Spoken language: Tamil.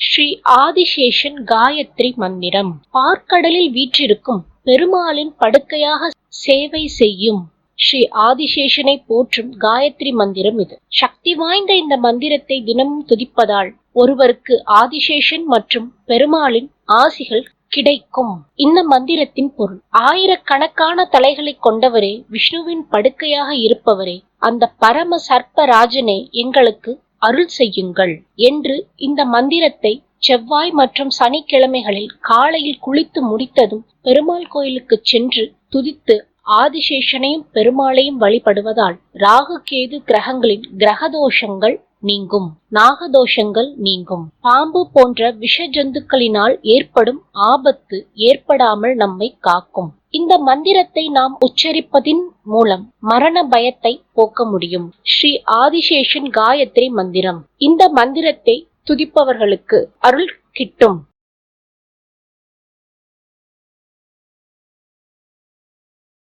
ஸ்ரீ ஆதிசேஷன் காயத்ரி மந்திரம். பார்க்கடலில் வீற்றிருக்கும் பெருமாளின் படுக்கையாக சேவை செய்யும் ஸ்ரீ ஆதிசேஷனை போற்றும் காயத்ரி மந்திரம் இது. சக்தி வாய்ந்த இந்த மந்திரத்தை தினமும் துதிப்பதால் ஒருவருக்கு ஆதிசேஷன் மற்றும் பெருமாளின் ஆசிகள் கிடைக்கும். இந்த மந்திரத்தின் பொருள் ஆயிரக்கணக்கான தலைகளை கொண்டவரே விஷ்ணுவின் படுக்கையாக இருப்பவரே அந்த பரம சர்ப்பராஜனே எங்களுக்கு அருள் செய்யுங்கள் என்று இந்த மந்திரத்தை செவ்வாய் மற்றும் சனிக்கிழமைகளில் காலையில் குளித்து முடித்ததும் பெருமாள் கோயிலுக்கு சென்று துதித்து ஆதிசேஷனையும் பெருமாளையும் வழிபடுவதால் ராகு கேது கிரகங்களின் கிரகதோஷங்கள் நீங்கும். நாகதோஷங்கள் நீங்கும். பாம்பு போன்ற விஷ ஜந்துக்களினால் ஏற்படும் ஆபத்து ஏற்படாமல் நம்மை காக்கும். இந்த மந்திரத்தை நாம் உச்சரிப்பதின் மூலம் மரண பயத்தை போக்க முடியும். ஸ்ரீ ஆதிசேஷன் காயத்ரி மந்திரம். இந்த மந்திரத்தை துதிப்பவர்களுக்கு அருள் கிட்டும்.